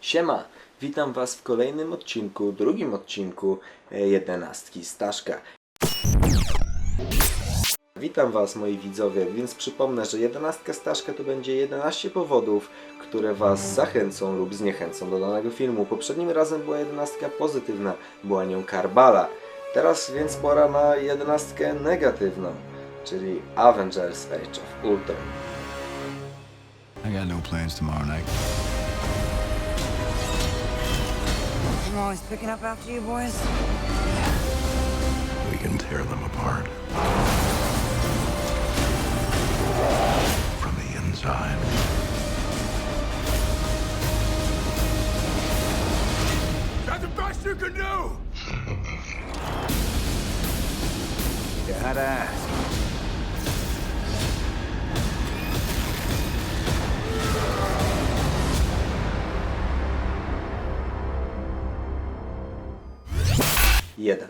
Siema, witam Was w kolejnym odcinku, drugim odcinku e, jedenastki Staszka. Witam Was moi widzowie, więc przypomnę, że jedenastka Staszka to będzie 11 powodów, które Was zachęcą lub zniechęcą do danego filmu. Poprzednim razem była jedenastka pozytywna, była nią Karbala. Teraz więc pora na jedenastkę negatywną, czyli Avengers Age of Ultron. I got no plans tomorrow night. I'm always picking up after you boys. We can tear them apart. From the inside. That's the best you can do! you had to ask. Jeden.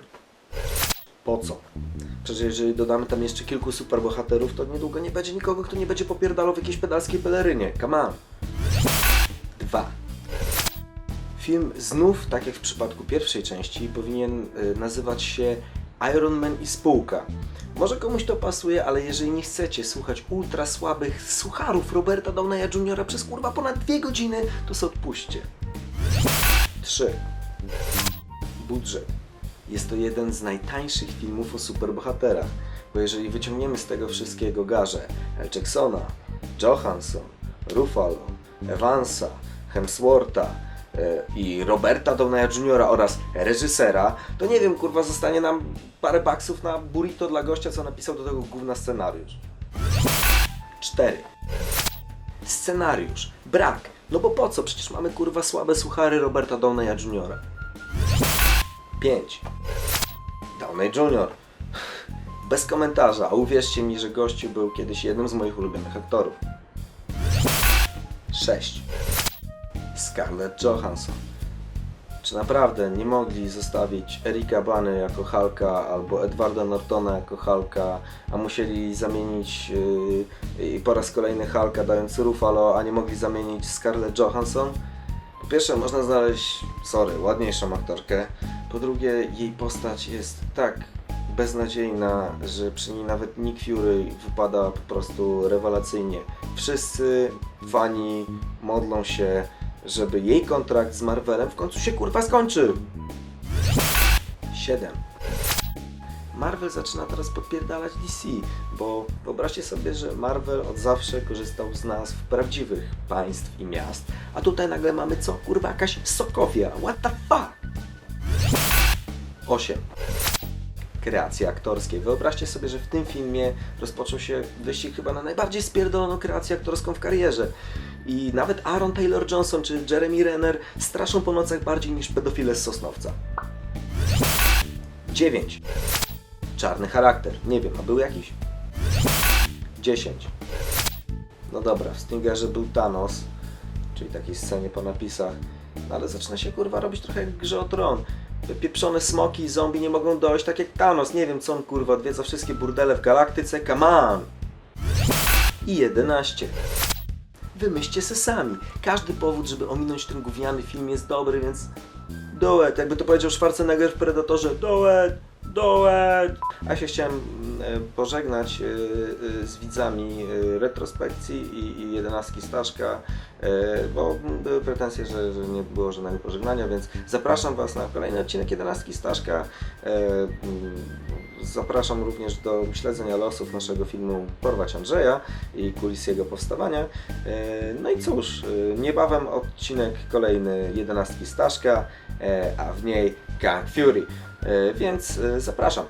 Po co? Przecież jeżeli dodamy tam jeszcze kilku superbohaterów, to niedługo nie będzie nikogo, kto nie będzie popierdalał w jakiejś pedalskiej pelerynie. Come on. Dwa. Film znów, tak jak w przypadku pierwszej części, powinien y, nazywać się Iron Man i spółka. Może komuś to pasuje, ale jeżeli nie chcecie słuchać ultra słabych sucharów Roberta Downeya Jr. przez kurwa ponad dwie godziny, to sobie odpuśćcie. 3 budżet. Jest to jeden z najtańszych filmów o superbohaterach, bo jeżeli wyciągniemy z tego wszystkiego garze L. Jacksona, Johansson, Ruffalo, Evansa, Hemswortha e, i Roberta Downeya Jr. oraz reżysera, to nie wiem, kurwa, zostanie nam parę baksów na burrito dla gościa, co napisał do tego gówna scenariusz. 4. Scenariusz. Brak. No bo po co? Przecież mamy kurwa słabe suchary Roberta Downeya Jr. 5. Downey Jr. Bez komentarza, uwierzcie mi, że gościu był kiedyś jednym z moich ulubionych aktorów. 6. Scarlett Johansson. Czy naprawdę nie mogli zostawić Erika Bany jako Hulka albo Edwarda Nortona jako Hulka, a musieli zamienić yy, po raz kolejny Hulka dając Ruffalo, a nie mogli zamienić Scarlett Johansson? Po pierwsze, można znaleźć, sorry, ładniejszą aktorkę. Po drugie, jej postać jest tak beznadziejna, że przy niej nawet Nick Fury wypada po prostu rewelacyjnie. Wszyscy fani modlą się, żeby jej kontrakt z Marvelem w końcu się kurwa skończył. 7. Marvel zaczyna teraz podpierdalać DC, bo wyobraźcie sobie, że Marvel od zawsze korzystał z nazw prawdziwych państw i miast, a tutaj nagle mamy co? Kurwa jakaś Sokowia, what the fuck? 8. Kreacje aktorskie. Wyobraźcie sobie, że w tym filmie rozpoczął się wyścig chyba na najbardziej spierdoloną kreację aktorską w karierze. I nawet Aaron Taylor Johnson czy Jeremy Renner straszą po nocach bardziej niż pedofile z Sosnowca. 9. Czarny charakter. Nie wiem, a był jakiś? 10. No dobra, w Stingerze był Thanos, czyli takiej scenie po napisach, no ale zaczyna się kurwa robić trochę jak grze o tron. Pieprzone smoki i zombie nie mogą dojść, tak jak Thanos. Nie wiem co on kurwa odwiedza wszystkie burdele w galaktyce, come on! I 11. Wymyślcie se sami. Każdy powód, żeby ominąć ten gówniany film jest dobry, więc do it. Jakby to powiedział Schwarzenegger w Predatorze, do A ja się chciałem e, pożegnać e, e, z widzami retrospekcji i, i jedenastki Staszka, bo były pretensje, że, że nie było żadnego pożegnania, więc zapraszam Was na kolejny odcinek jedenastki Staszka. Mm, Zapraszam również do śledzenia losów naszego filmu Porwać Andrzeja i kulis jego powstawania. No i cóż, niebawem odcinek kolejny jedenastki Staszka, a w niej Gang Fury. E, Więc e, zapraszam.